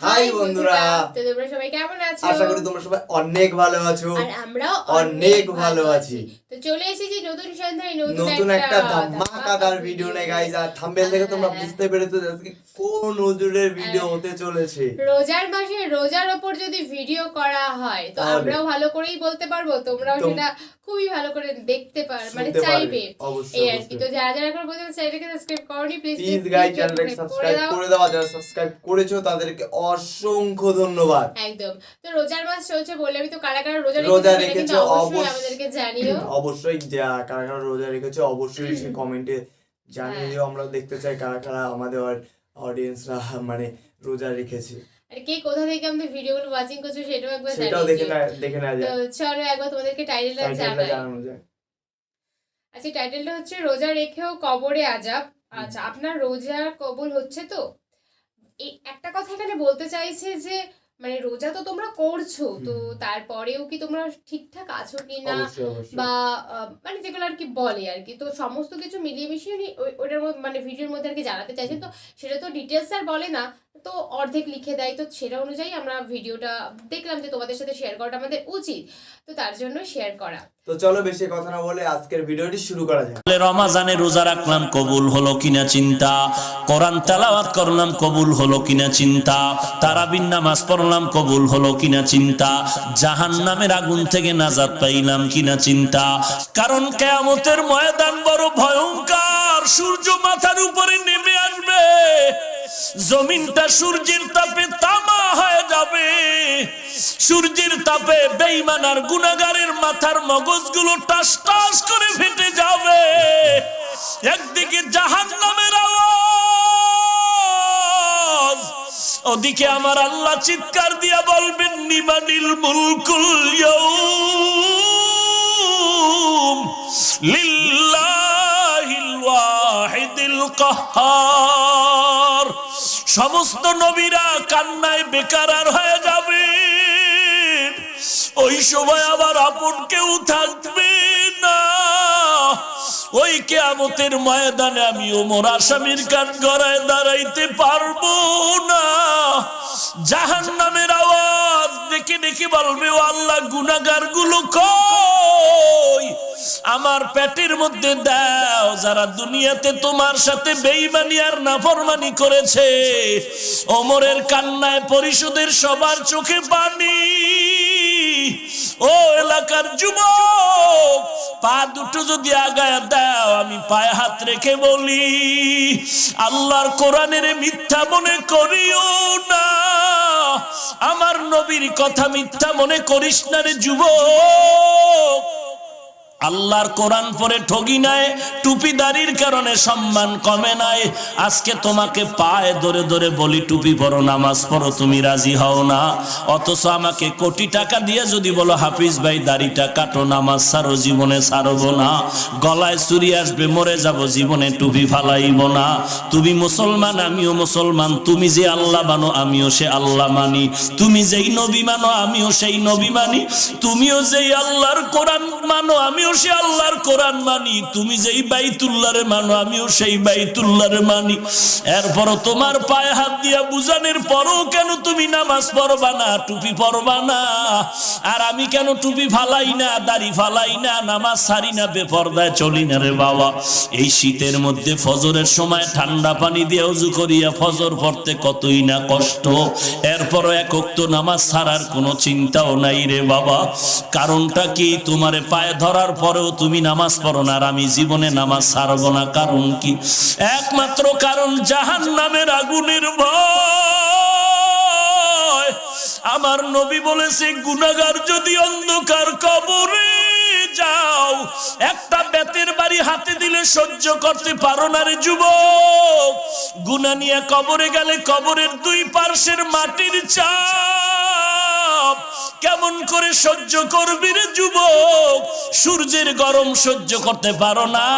High বন্ধুরা। তো তোমরা সবাই কেমন আছো? আশা করি তোমরা সবাই অনেক ভালো আছো। আর আমরাও অনেক ভালো আছি। তো চলে এসেছি নতুন সন্ধ্যায় নতুন একটা ধামাকাদার ভিডিও নেই গাইজ আর থাম্বেল দেখে তোমরা হ্যাঁ। বুঝতে পেরেছ যে আজকে কোন হুজুরের ভিডিও হতে চলেছে। রোজার মাসে রোজার ওপর যদি ভিডিও করা হয় তো? আমরাও ভালো করেই বলতে পারব। তোমরাও সেটা খুবই ভালো করে দেখতে পার মানে চাইবে। এই আর কি তো যারা যারা এখন পর্যন্ত চ্যানেলটাকে সাবস্ক্রাইব করনি প্লিজ প্লিজ গাইজ চ্যানেলটাকে সাবস্ক্রাইব করে দাও। যারা সাবস্ক্রাইব করেছ তাদেরকে অসংখ্য ধন্যবাদ। একদম। তো রোজার মাস চলছে বলে আমি তো কারা কারা রোজা রোজা রেখেছো অবশ্যই অবশ্য- আমাদেরকে জানিও। অবশ্যই যা কারা কারা রোজা রেখেছো অবশ্যই সে কমেন্টে জানিয়ে হ্যাঁ। দিও আমরা দেখতে চাই কারা কারা আমাদের অডিয়েন্সরা মানে রোজা রেখেছে। আর কে কোথা থেকে আমাদের ভিডিওগুলো ওয়াচিং করছ সেটাও একবার সেটাও দেখে না দেখে তো যায়। চলো একবার তোমাদেরকে টাইটেলটা জানাই। আচ্ছা টাইটেলটা হচ্ছে রোজা রেখেও কবরে আজাব। আচ্ছা আপনার রোজা কবুল হচ্ছে তো? এই একটা কথা এখানে বলতে চাইছে যে মানে রোজা তো তোমরা করছ তো তারপরেও কি তোমরা ঠিকঠাক আছো কি না বা মানে যেগুলো আর কি বলে আর কি। তো সমস্ত কিছু মিলিয়ে মিশিয়ে ওটার মানে ভিডিওর মধ্যে আর কি জানাতে চাইছে। তো সেটা তো ডিটেলস আর বলে না। তো অর্ধেক লিখে দেয়। তো সেটা অনুযায়ী আমরা ভিডিওটা দেখলাম যে তোমাদের সাথে শেয়ার করাটা আমাদের উচিত। তো তার জন্য শেয়ার করা। তো চলো বেশি কথা না বলে আজকের ভিডিওটি শুরু করা যাক। বলে রমাজানে রোজা রাখলাম কবুল হলো কিনা চিন্তা? কোরআন তেলাওয়াত করলাম কবুল হলো কিনা চিন্তা? তারাবিন নামাজ পড়লাম কবুল হলো কিনা চিন্তা? জাহান নামের আগুন থেকে নাজাত পাইলাম কিনা চিন্তা? কারণ কেয়ামতের ময়দান বড় ভয়ঙ্কর সূর্য মাথার উপরে নেমে আসবে। জমিনটা সূর্যের তাপে তামা হয়ে যাবে। সূর্যের তাপে বেঈমান আর গুনাগারের মাথার মগজগুলো টাস টাস করে ফেটে যাবে। একদিকে জাহান নামের ওদিকে আমার আল্লাহ চিৎকার দিয়া বলবেন, নিমানিল মুলকুল লিল্লাহিল ওয়াহিদিল কাহ্হার সমস্ত নবীরা কান্নায় বেকারার হয়ে যাবে। ওই সময় আবার আপন কেউ থাকবে। ওই কেয়ামতের ময়দানে আমি ওমর আসামির কান গড়ায় দাঁড়াইতে পারব না। জাহান নামের আওয়াজ দেখে দেখে বলবে, ও আল্লাহ গুনাগারগুলো কই? আমার পেটের মধ্যে দাও, যারা দুনিয়াতে তোমার সাথে বেইমানি আর নাফরমানি করেছে, ওমরের কান্নায় পরিষদের সবার চোখে পানি। ও এলাকার যুবক পা দুটো যদি আগায় দাও, আমি পায়ে হাত রেখে বলি, আল্লাহর কোরআনের মিথ্যা মনে করিও না। আমার নবীর কথা মিথ্যা মনে করিস না রে যুবক। আল্লাহর কোরআন পরে ঠগি নাই, টুপিদারির কারণে সম্মান কমে নাই। আজকে তোমাকে পায়ে ধরে ধরে বলি, টুপি পরো, নামাজ পড়ো, তুমি রাজি হও না। অথচ আমাকে কোটি টাকা দিয়ে যদি বলো, হাফিজ ভাই, দাড়িটা কাটো, নামাজ সারো, জীবনে সারবো না। গলায় চুরি আসবে, মরে যাব, জীবনে টুপি ফালাইব না। তুমি মুসলমান, আমিও মুসলমান, তুমি যে আল্লাহ মানো, আমিও সে আল্লাহ মানি। তুমি যেই নবী মানো, আমিও সেই নবী মানি। তুমিও যেই আল্লাহর কোরআন মানো, আমিও সে আল্লাহর কোরআন মানি, তুমি যেই বাইতুল্লাহরে মানো, আমিও সেই বাইতুল্লাহরে মানি। এরপরও তোমার পায়ে হাত দিয়া বুঝানোর পরও কেন তুমি নামাজ পড়বা না, টুপি না? আর আমি কেন টুপি ফালাই না, দাড়ি ফালাই না, নামাজ সারি না, বেপরদায় চলি না রে বাবা? এই শীতের মধ্যে ফজরের সময় ঠান্ডা পানি দিয়ে উজু করিয়া ফজর পড়তে কতই না কষ্ট। এরপরও একক নামাজ ছাড়ার কোনো চিন্তাও নাই রে বাবা। কারণটা কি? তোমারে পায়ে ধরার পরেও তুমি নামাজ পড়ো না আর আমি জীবনে নামাজ ছাড়বো না। কারণ কি? একমাত্র কারণ জাহান নামের আগুনের ভয়। আমার নবী বলেছে গুনাগার যদি অন্ধকার কবরে যাও, একটা বেতের বাড়ি হাতে দিলে সহ্য করতে পারো না রে যুবক। গুনা নিয়ে কবরে গেলে কবরের দুই পার্শ্বের মাটির চাপ। কেমন করে সহ্য করবি রে যুবক? সূর্যের গরম সহ্য করতে পারো না।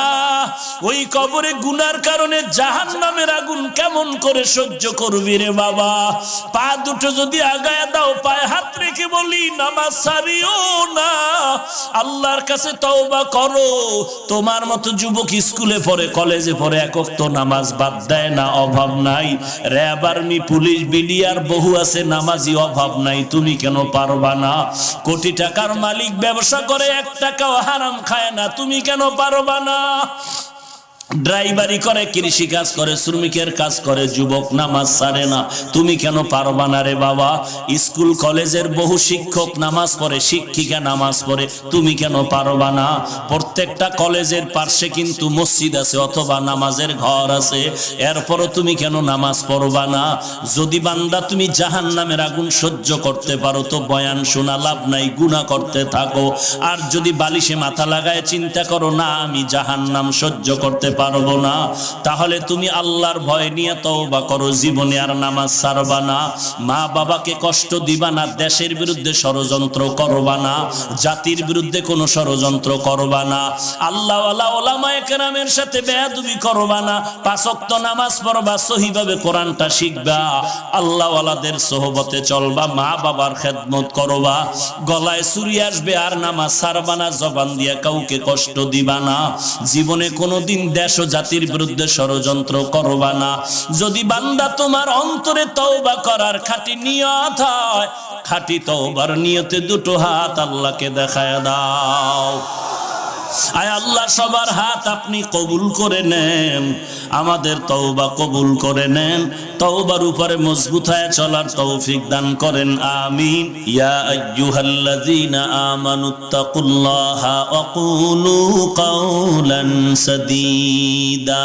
ওই কবরে গুনার কারণে জাহান নামের আগুন কেমন করে সহ্য করবি রে বাবা? পা দুটো যদি আগায় দাও, পায়ে হাত রেখে বলি, নামাজ সারিও না। আল্লাহর কাছে তওবা করো। তোমার মতো যুবক স্কুলে পড়ে, কলেজে পড়ে একক তো নামাজ বাদ দেয় না, অভাব নাই। র্যাব আর্মি, পুলিশ, বিডিআর বহু আছে, নামাজি অভাব নাই। তুমি কেন পারবা না। কোটি টাকার মালিক ব্যবসা করে এক টাকাও হারাম খায় না। তুমি কেন পারবা না? ড্রাইভারি করে, কৃষি কাজ করে, শ্রমিকের কাজ করে, যুবক নামাজ সারে না। তুমি কেন পারবা না রে বাবা? স্কুল, কলেজের বহু শিক্ষক নামাজ পড়ে, শিক্ষিকা নামাজ পড়ে, তুমি কেন পারবা না? প্রত্যেকটা কলেজের পার্শ্বে কিন্তু মসজিদ আছে অথবা নামাজের ঘর আছে। এরপরও তুমি কেন নামাজ পড়বা না? যদি বান্দা তুমি জাহান নামের আগুন সহ্য করতে পারো, তো বয়ান শোনা লাভ নাই গুণা করতে থাকো। আর যদি বালিশে মাথা লাগায়, চিন্তা করো, না, আমি জাহান নাম সহ্য করতে পারব না। তাহলে তুমি আল্লাহর ভয় নিয়ে তওবা করো, জীবনে আর নামাজ ছাড়বা না। মা বাবাকে কষ্ট দিবা না, দেশের বিরুদ্ধে ষড়যন্ত্র করবা না, জাতির বিরুদ্ধে কোনো ষড়যন্ত্র করবা না। আল্লাহ ওলামায়ে কেরামের সাথে বেয়াদবি করবা না পাঁচক্ত নামাজ পড়বা, সহিভাবে কোরআনটা শিখবা। আল্লাহওয়ালাদের সোহবতে চলবা, মা বাবার খেদমত করবা। গলায় চুরি আসবে, আর নামাজ ছাড়বা না, জবান দিয়া কাউকে কষ্ট দিবা না। জীবনে কোনো কোনোদিন দেশ ও জাতির বিরুদ্ধে ষড়যন্ত্র করবা না। যদি বান্দা তোমার অন্তরে তওবা করার খাঁটি নিয়ত হয়, খাঁটি তওবার নিয়তে দুটো হাত আল্লাহকে দেখায় দাও। আয় আল্লাহ, সবার হাত আপনি কবুল করে নেন। আমাদের তওবা কবুল করে নেন। তওবার উপরে মজবুত হয়ে চলার তৌফিক দান করেন। আমিন। ইয়া আইয়ুহাল্লাযীনা আমানুত্তাকুল্লাহা ওয়া কুলু কাওলান সাদীদা।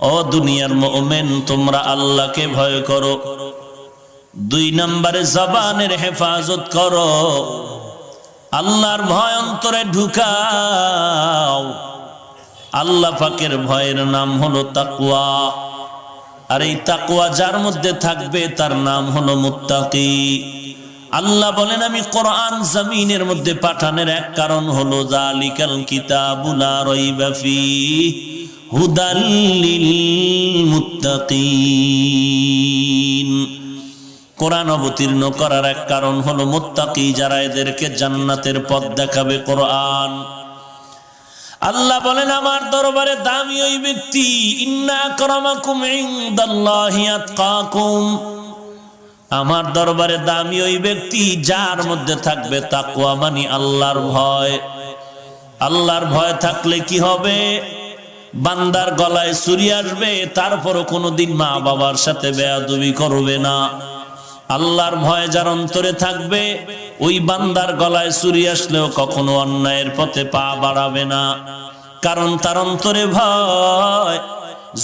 ও দুনিয়ার মুমিন, তোমরা আল্লাহকে ভয় করো। দুই নম্বরে জবানের হেফাজত করো। আল্লাহর ভয় অন্তরে ঢুকাও। আল্লাহ পাকের ভয়ের নাম হলো তাকুয়া আর এই তাকুয়া যার মধ্যে থাকবে তার নাম হলো মুত্তাকি। আল্লাহ বলেন, আমি কোরআন জমিনের মধ্যে পাঠানোর এক কারণ হলো জালিকাল কিতাবুলা রাইবা ফি হুদাল্লিল মুত্তাকিন। কোরআন অবতীর্ণ করার এক কারণ হলো মুত্তাকি যারা এদেরকে জান্নাতের পথ দেখাবে কোরআন। আল্লাহ বলেন, আমার দরবারে দামি ওই ব্যক্তি আমার দরবারে দামি ওই ব্যক্তি, যার মধ্যে থাকবে তাকওয়া মানি আল্লাহর ভয়। আল্লাহর ভয় থাকলে কি হবে? বান্দার গলায় চুরি আসবে, তারপরও কোনোদিন মা বাবার সাথে বেয়াদবি করবে না। আল্লাহর ভয় যার অন্তরে থাকবে, ওই বান্দার গলায় চুরি আসলেও কখনো অন্যায়ের পথে পা বাড়াবে না। কারণ তার অন্তরে ভয়,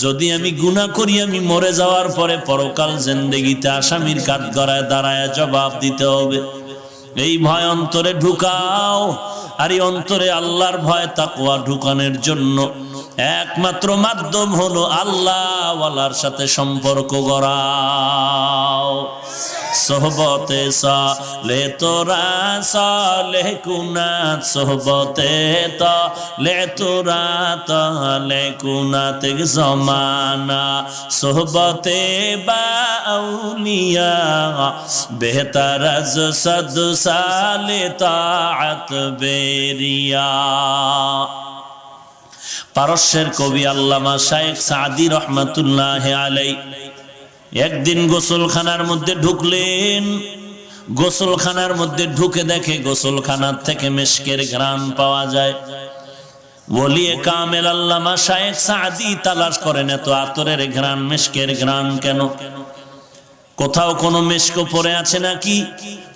যদি আমি গুনাহ করি, আমি মরে যাওয়ার পরে পরকাল জিন্দেগিতে আসামির কাঠ গড়ায় দাঁড়ায় জবাব দিতে হবে। এই ভয় অন্তরে ঢুকাও, আর এই অন্তরে আল্লাহর ভয় তাকওয়া ঢুকানোর জন্য একমাত্র মাধ্যম হলো আল্লাহওয়ালার সাথে সম্পর্ক গড়াও সোহবতে সালে তোরা, সালে কুনাত সোহবতে লে তোরা, তালে কুনাত জমানা। সোহবতে বা আউলিয়া, বেহতার আজ সদ সালে তাআত বেরিয়া। পারস্যের কবি আল্লামা শায়েখ সাদি রহমাতুল্লাহ আলাই একদিন গোসলখানার মধ্যে ঢুকলেন। গোসলখানার মধ্যে ঢুকে দেখে গোসলখানার থেকে মেশকের ঘ্রাণ পাওয়া যায়। বলিয়ে কামেল আল্লামা শায়েখ সাদি, তালাশ করেন এত আতরের ঘ্রাণ, মেশকের ঘ্রাণ কেন? কোথাও কোনো মেশকো পড়ে আছে নাকি?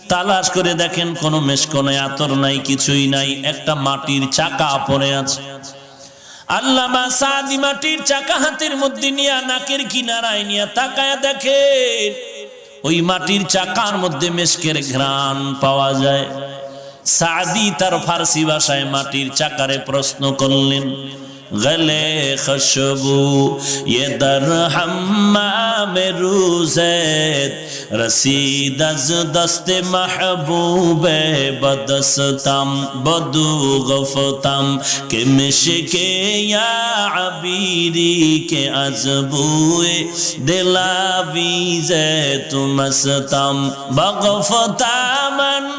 তালাশ করে দেখেন কোনো মেশকো নাই, আতর নাই, কিছুই নাই, একটা মাটির চাকা পড়ে আছে। আল্লামা সাদি মাটির চাকা হাতের মধ্যে নিয়ে নাকের কিনারায় নিয়ে তাকায় দেখে ওই মাটির চাকার মধ্যে মেশকের ঘ্রাণ পাওয়া যায়। সাদি তার ফার্সি ভাষায় মাটির চাকারে প্রশ্ন করলেন गले खुशबू ये दर हम्माम रोजैत रसीद अज दस्त महबूब बदस्तम बदू गफतम के मिश के या अबीरी के अजबूए दिलावी तुमस्तम बगफता मन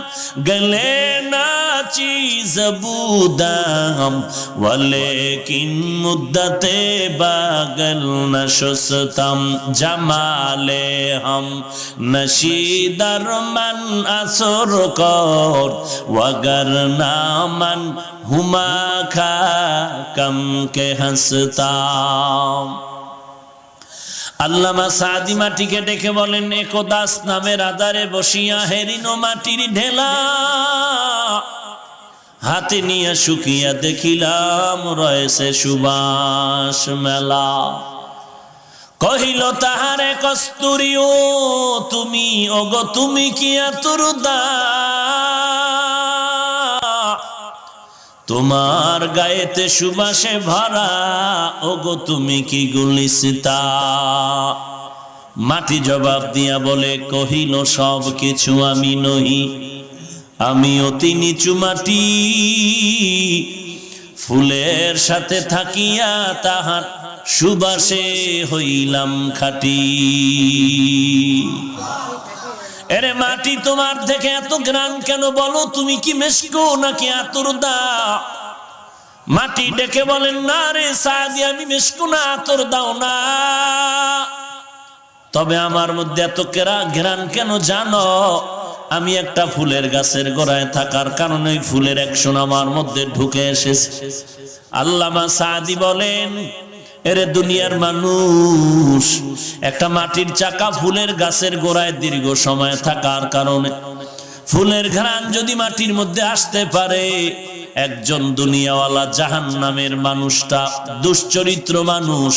गले नाची जबूदम वले की তিন মুদ্দাতে বাগল নশস্তম, জমালে হম নশিদার মন আসর কর ওগর নামন হুমা খা কম কে হসতাম। আল্লামা সাদি মাটিকে ডেকে বলেন একদাস নামের আদারে বসিয়া হেরিনো মাটির ঢেলা। হাতে নিয়ে শুকিয়া দেখিলাম রয়েছে সুবাস মেলা। কহিল, তাহারে কস্তুরী ও তুমি, ওগো, তুমি কি আতুরদা তোমার গায়েতে সুবাসে ভরা, ওগো, তুমি কি গুলিসিতা? মাটি জবাব দিয়া বলে, কহিল, সব কিছু আমি নহি। আমি অতি নিচু মাটি ফুলের সাথে থাকিয়া তাহার সুবাসে হইলাম খাটি। এরে মাটি তোমার দেখে এত গ্রান কেন বলো? তুমি কি মেশকো নাকি আতর দা? মাটি ডেকে বলেন, না রে সাদি, আমি মেশকো না, আতর দাও না। তবে আমার মধ্যে এত কেরা ঘেরান কেন জানো? আমি একটা ফুলের গাছের গোড়ায় থাকার কারণে ফুলের একশন আমার মধ্যে ঢুকে এসেছে। আল্লামা সাদি বলেন, এরে দুনিয়ার মানুষ, একটা মাটির চাকা ফুলের গাছের গোড়ায় দীর্ঘ সময় থাকার কারণে ফুলের ঘ্রাণ যদি মাটির মধ্যে আসতে পারে একজন দুনিয়াওয়ালা জাহান নামের মানুষটা, দুশ্চরিত্র মানুষ,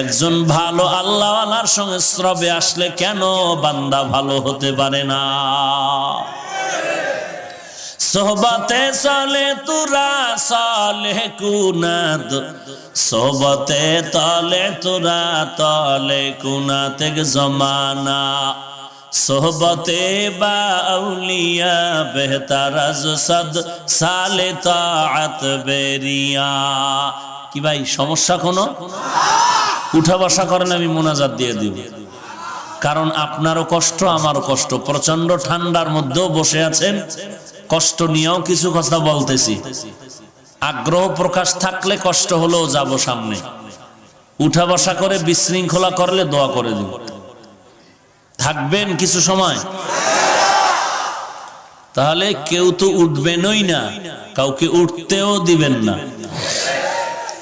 একজন ভালো আল্লাহওয়ালার সঙ্গে শ্রবে আসলে কেন বান্দা ভালো হতে পারে না? সোহবতে চলে তুরা চলে কুনাদ সোহবতে তলে তুরা তলে কুনাতে জমানা। সোহবতে বা আউলিয়া বেহতার সদ সালে তাআত বেরিয়া কি ভাই সমস্যা কোনো উঠা বসা করেন আমি মোনাজাত দিয়ে দিব। কারণ আপনারও কষ্ট, আমারও কষ্ট। প্রচণ্ড ঠান্ডার মধ্যেও বসে আছেন। কষ্ট নিয়েও কিছু কথা বলতেছি। আগ্রহ প্রকাশ থাকলে কষ্ট হলেও যাব সামনে। উঠা বসা করে বিশৃঙ্খলা করলে দোয়া করে দিব। থাকবেন কিছু সময় তাহলে কেউ তো উঠবেনই না কাউকে উঠতেও দিবেন না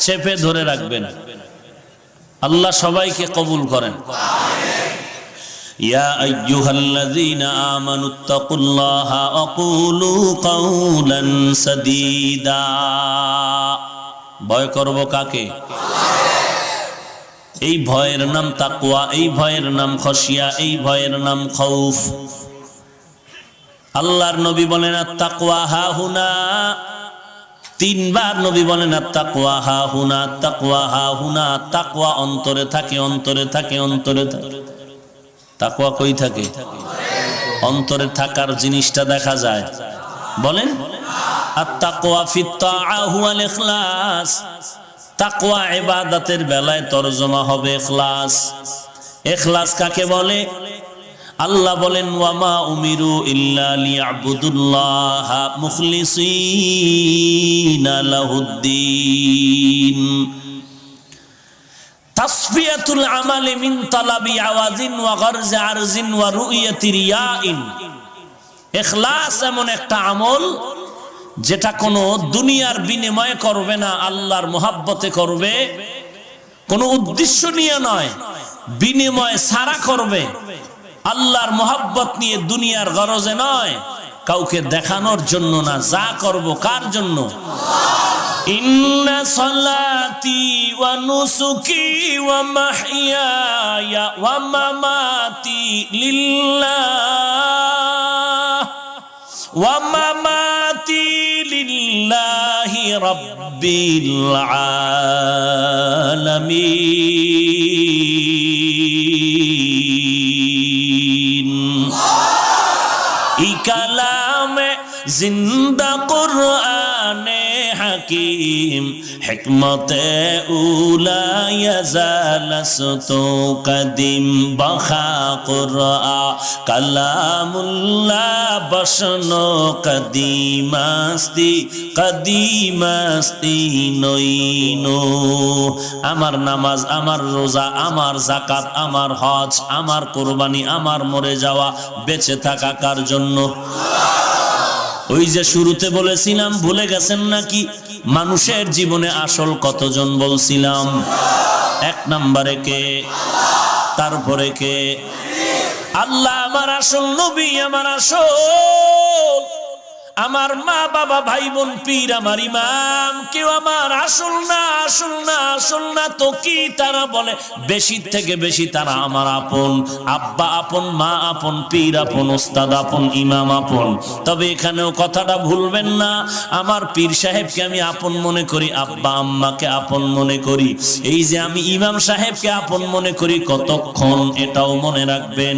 চেপে ধরে রাখবেন আল্লাহ সবাইকে কবুল করেন يا أيها الذين آمنوا اتقوا الله وقولوا قولا سديدا ভয় করব কাকে এই ভয়ের নাম তাকুয়া এই ভয়ের নাম খসিয়া এই ভয়ের নাম খৌফ। আল্লাহর নবী বলেন তাকুয়া হা হুনা তিনবার নবী বলেন তাকুয়া হা হুনা তাকুয়া হা হুনা তাকুয়া অন্তরে থাকে অন্তরে থাকে অন্তরে থাকে। তাকুয়া কই থাকে? অন্তরে থাকার জিনিসটা দেখা যায়। বলেন আর তাকুয়া ফিত্তাহুয়াল ইখলাস তাকুয়া ইবাদতের বেলায় তরজমা হবে ইখলাস। ইখলাস কাকে বলে? আল্লাহ বলেন, ওয়ামা উমিরু ইল্লা লিয়াবুদুল্লাহ মুখলিসিনা তাসফিয়াতুল আমালি মিন তালাবি আওয়াজিন ওয়া গরজ আরজিন ওয়া রুইয়াতি রিয়াইন ইখলাস এমন একটা আমল যেটা কোনো দুনিয়ার বিনিময়ে করবে না, আল্লাহর মোহাব্বতে করবে। কোনো উদ্দেশ্য নিয়ে নয়, বিনিময় সারা করবে। আল্লাহর মোহাব্বত নিয়ে দুনিয়ার গরজে নয়, কাউকে দেখানোর জন্য না, যা করব কার জন্য? ইন্না মামাতি লিল্লাহ। ওয়া মামাতি لله رب العالمين ای کلام زندہ قرآن হাকিম, হিকমতে উলা ইয়াজালাসতু কদিম বখা কুরআ বসনো কদিমাস্তি কদিমাস্তি আমার নামাজ, আমার রোজা, আমার জাকাত আমার হজ, আমার কোরবানি, আমার মরে যাওয়া, বেঁচে থাকা কার জন্য? ওই যে শুরুতে বলেছিলাম, ভুলে গেছেন নাকি? মানুষের জীবনে আসল কতজন বলছিলাম? এক নম্বরে কে? তারপরে কে? আল্লাহ আমার আসল, নবী আমার আসল। আমার মা বাবা, ভাই বোন, পীর, আমার ইমাম, কেউ আমার আসল না আসল না আসল না, তো কি তারা বলে? বেশি থেকে বেশি তারা আমার আপন। আব্বা আপন, মা আপন, পীর আপন, ওস্তাদ আপন, ইমাম আপন। তবে এখানেও কথাটা ভুলবেন না। আমার পীর সাহেবকে আমি আপন মনে করি, আব্বা আম্মাকে আপন মনে করি। এই যে আমি ইমাম সাহেবকে আপন মনে করি কতক্ষণ, এটাও মনে রাখবেন।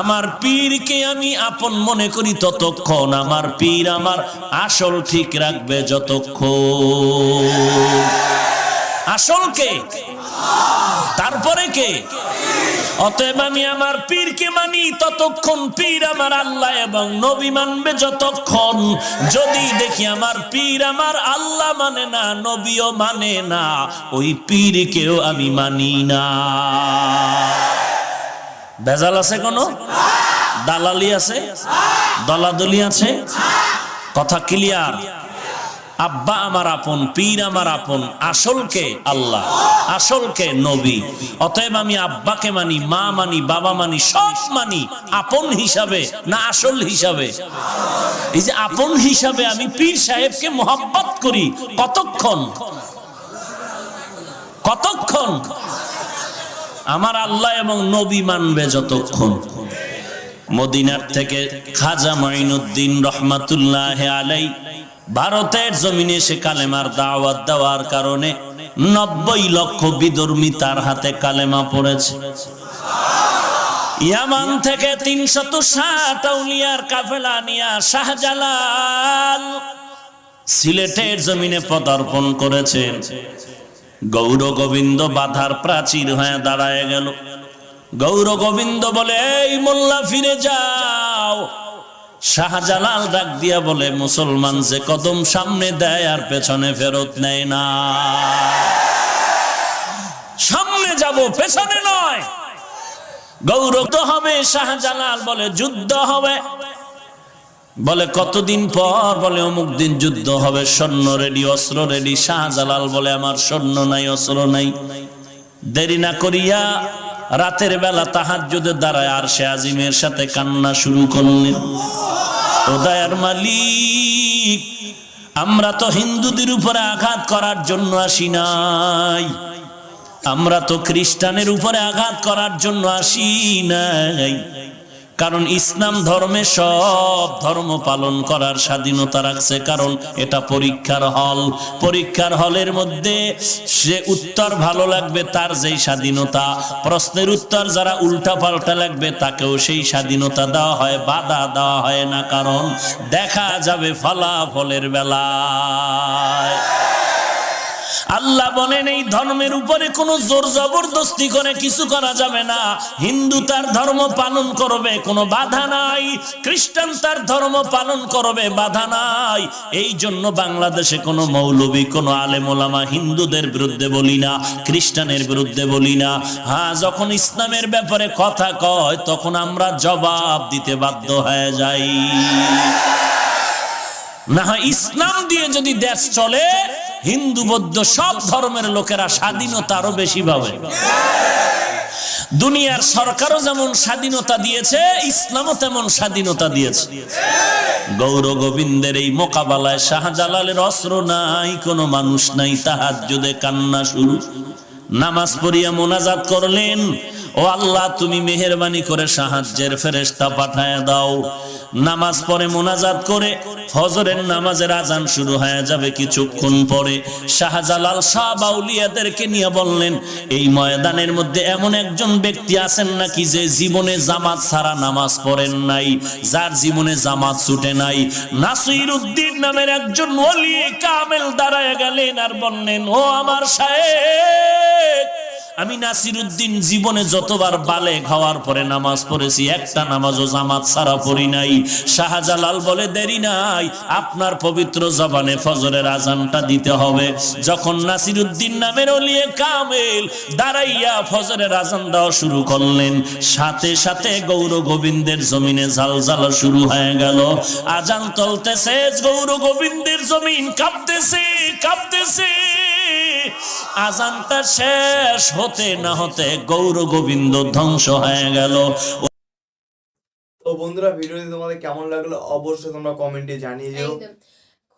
আমার পীরকে আমি আপন মনে করি ততক্ষণ। আমার পীর আমার আসল ঠিক রাখবে যতক্ষণ। আসল কে? তারপরে কে? অতএব আমি আমার পীরকে মানি, ততক্ষণ পীর আমার আল্লাহ এবং নবী মানবে যতক্ষণ। যদি দেখি আমার পীর আমার আল্লাহ মানে না, নবীও মানে না, ওই পীরকেও আমি মানি না। ভেজাল আছে কোনো? দালালি আছে? দলাদলি আছে? কথা ক্লিয়ার আব্বা আমার আপন, পীর আমার আপন, আসলকে আল্লাহ, আসলকে নবী। অতএব আমি আব্বাকে মানি, মা মানি, বাবা মানি, সব মানি, আপন হিসাবে না আসল হিসাবে। এই যে আপন হিসাবে আমি পীর সাহেবকে মোহাব্বত করি, কতক্ষণ? কতক্ষণ? আমার আল্লাহ এবং নবী মানবে যতক্ষণ। মদিনার থেকে খাজা মাইনুদ্দিন রহমাতুল্লাহ আলাই ভারতের জমিনে সে কালেমার দাওয়াত দেওয়ার কারণে নব্বই লক্ষ বিধর্মী তার হাতে কালেমা পড়েছে। ইয়ামান থেকে তিনশত ষাট কাফেলা নিয়া শাহজালাল সিলেটের জমিনে পদার্পণ করেছেন। গৌর গোবিন্দ বাধার প্রাচীর হয়ে দাঁড়ায় গেল। গৌর গোবিন্দ বলে, এই মোল্লা, ফিরে যাও। শাহজালাল ডাক দিয়া বলে, মুসলমান যে কদম সামনে দেয়, আর পেছনে ফেরত নেয় না। সামনে যাব, পেছনে নয়। গৌরব তো হবে, শাহজালাল বলে, যুদ্ধ হবে। বলে, কতদিন পর? বলে, অমুক দিন যুদ্ধ হবে, স্বর্ণ রেডি, অস্ত্র রেডি। শাহজালাল বলে, আমার স্বর্ণ নাই, অস্ত্র নাই। দেরি না করিয়া রাতের বেলা তাহার যদি দাঁড়ায় আর সে আজিমের সাথে কান্না শুরু করলেন ও মালিক, আমরা তো হিন্দুদের উপরে আঘাত করার জন্য আসি নাই। আমরা তো খ্রিস্টানের উপরে আঘাত করার জন্য আসি নাই। কারণ ইসলাম ধর্মে সব ধর্ম পালন করার স্বাধীনতা রাখছে, কারণ এটা পরীক্ষার হল। পরীক্ষার হলের মধ্যে সে উত্তর ভালো লাগবে তার যেই স্বাধীনতা, প্রশ্নের উত্তর যারা উল্টা পাল্টা লাগবে তাকেও সেই স্বাধীনতা দেওয়া হয়, বাধা দেওয়া হয় না, কারণ দেখা যাবে ফলাফলের বেলায়। আল্লাহ বলেন, এই ধর্মের উপরে কোনো জোর জবরদস্তি করে কিছু করা যাবে না। হিন্দু তার ধর্ম পালন করবে, কোনো বাধা নাই। খ্রিস্টান তার ধর্ম পালন করবে, বাধা নাই। এই জন্য বাংলাদেশে কোনো মৌলবী, কোনো আলেমোলামা হিন্দুদের বিরুদ্ধে বলি না, খ্রিস্টানের বিরুদ্ধে বলি না। হ্যাঁ যখন ইসলামের ব্যাপারে কথা কয়, তখন আমরা জবাব দিতে বাধ্য হয়ে যাই। না ইসলাম দিয়ে যদি দেশ চলে হিন্দু, বৌদ্ধ, সব ধর্মের লোকেরা স্বাধীনতা আরও বেশি পাবে দুনিয়ার সরকারও যেমন স্বাধীনতা দিয়েছে, ইসলামও তেমন স্বাধীনতা দিয়েছে। গৌর গোবিন্দের এই মোকাবেলায় শাহজালালের অস্ত্র নাই, কোনো মানুষ নাই তাহার যুদে কান্না শুরু। নামাজ পড়িয়া মোনাজাত করলেন ও আল্লাহ, তুমি মেহেরবানি করে সাহায্যের ফেরেশতা পাঠায় দাও। নামাজ পড়ে মোনাজাত করে ফজরের নামাজের আজান শুরু হয়ে যাবে কিছুক্ষণ পরে। শাহজালাল শাহ বাউলিয়াদেরকে নিয়ে বললেন, এই ময়দানের মধ্যে এমন একজন ব্যক্তি আছেন নাকি যে জীবনে জামাত ছাড়া নামাজ পড়েন নাই, যার জীবনে জামাত ছুটে নাই? নাসির উদ্দিন নামের একজন ওলি কামেল দাঁড়ায় গেলেন আর বললেন, ও আমার সাহেব আমি নাসির উদ্দিন জীবনে যতবার বালে খাওয়ার পরে নামাজ পড়েছি, একটা নামাজও জামাত সারা পড়ি নাই। শাহজালাল বলে, দেরি নাই, আপনার পবিত্র জবানে ফজরের আজানটা দিতে হবে। যখন নাসির উদ্দিন নামের অলিয়ে কামেল দাঁড়াইয়া ফজরের আজান দেওয়া শুরু করলেন, সাথে সাথে গৌর গোবিন্দের জমিনে ঝালঝালা শুরু হয়ে গেল। আজান চলতেছে গৌর গোবিন্দের জমিন কাঁপতেছে কাঁপতেছে। আজানটা শেষ হতে না হতে গৌর গোবিন্দ ধ্বংস হয়ে গেল। তো বন্ধুরা ভিডিওটি তোমাদের কেমন লাগল অবশ্যই তোমরা কমেন্টে জানিয়ে দিও।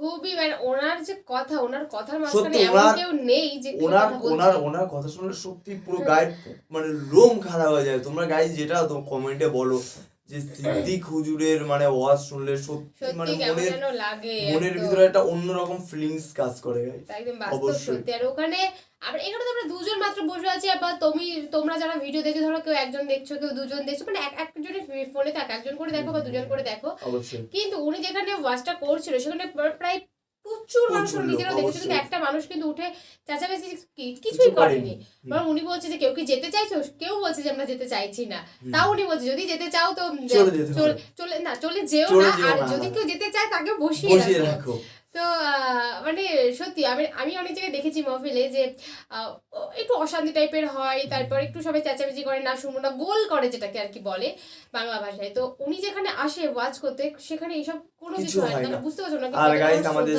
খুবই মানে ওনার যে কথা ওনার কথার মাঝখানে সত্যি এমন ওনার- কেউ নেই যে ওনার ওনার ওনার কথা শুনলে সত্যি পুরো গায়ে মানে লোম খারাপ হয়ে যায়। তোমরা গাইজ যেটা তো কমেন্টে বলো যে সিদ্দিক হুজুরের মানে ওয়াজ শুনলে সত্যি মানে মনের মনের ভিতরে একটা অন্যরকম ফিলিংস কাজ করে অবশ্যই। আর ওখানে আর এখানে তো আমরা দুজন মাত্র বসে আছি আবার তুমি তোমরা যারা ভিডিও দেখে ধরো কেউ একজন দেখছ কেউ দুজন দেখছ মানে এক একজনের ফোনে থাক একজন করে দেখো বা দুজন করে দেখো। কিন্তু উনি যেখানে ওয়াজটা করছিল সেখানে প্রায় প্রচুর মানুষ নিজেরা দেখেছে কিন্তু একটা মানুষ কিন্তু উঠে চেঁচামেচি কিছুই করেনি। বরং উনি বলছে যে কেউ কি যেতে চাইছো? কেউ বলছে যে আমরা যেতে চাইছি না। তাও উনি বলছে যদি যেতে চাও তো চলে না চলে যেও না। আর যদি কেউ যেতে চায় তাকে বসিয়ে রাখো। তো মানে সত্যি আমি আমি অনেক জায়গায় দেখেছি মহফিলে যে একটু অশান্তি টাইপের হয় তারপর একটু সবাই চেঁচামেচি করে না শুনব না গোল করে যেটাকে আর কি বলে বাংলা ভাষায়। তো উনি যেখানে আসে ওয়াজ করতে সেখানে এইসব কোনো কিছু হয় হয় না। না। বুঝতে পারছ না আর মানুষ আমাদের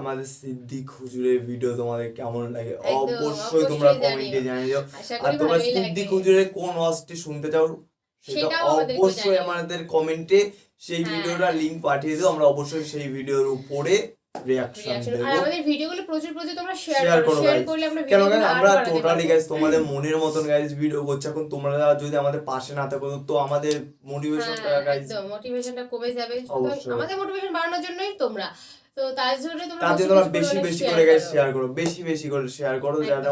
আমাদের সিদ্দিক হুজুরের ভিডিও তোমাদের কেমন লাগে? অবশ্যই তোমরা কমেন্টে জানিও। আর তোমরা সিদ্দিক হুজুরের কোন ওয়াজটি শুনতে চাও সেটা অবশ্যই আমাদের কমেন্টে সেই হ্যাঁ। ভিডিওটা লিংক পাঠিয়ে দিও। আমরা অবশ্যই সেই ভিডিওর উপরে রিয়াকশন Reaction- আর আমাদের ভিডিওগুলো প্রচুর প্রচুর তোমরা শেয়ার করো করো শেয়ার করলে আমরা কেন আমরা টোটালি পারব। তোমাদের মনের মতন গাইস ভিডিও করছি। এখন তোমরা যদি আমাদের পাশে না থাকো তো আমাদের মোটিভেশনটা একদম মোটিভেশনটা কমে যাবে। আমাদের মোটিভেশন বাড়ানোর জন্যই তোমরা তো তার জন্য তোমরা তাতে বেশি তোমরা বেশি বেশি পরিমাণে বেশি share করে গাইজ শেয়ার করো বেশি বেশি করে শেয়ার করো যেন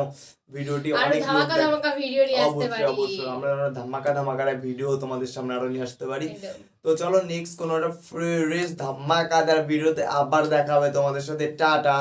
ভিডিওটি অনেক লোক ধামাকা ধামাকা ভিডিও নিয়ে আসতে অবশ্যই পারি। অবশ্যই আমরা ধামাকা ধামাকা ভিডিও তোমাদের সামনে আরও নিয়ে আসতে পারি। তো চলো নেক্সট কোনো একটা ফ্রেশ ধামাকাদার ভিডিওতে আবার দেখা হবে তোমাদের সাথে। টাটা!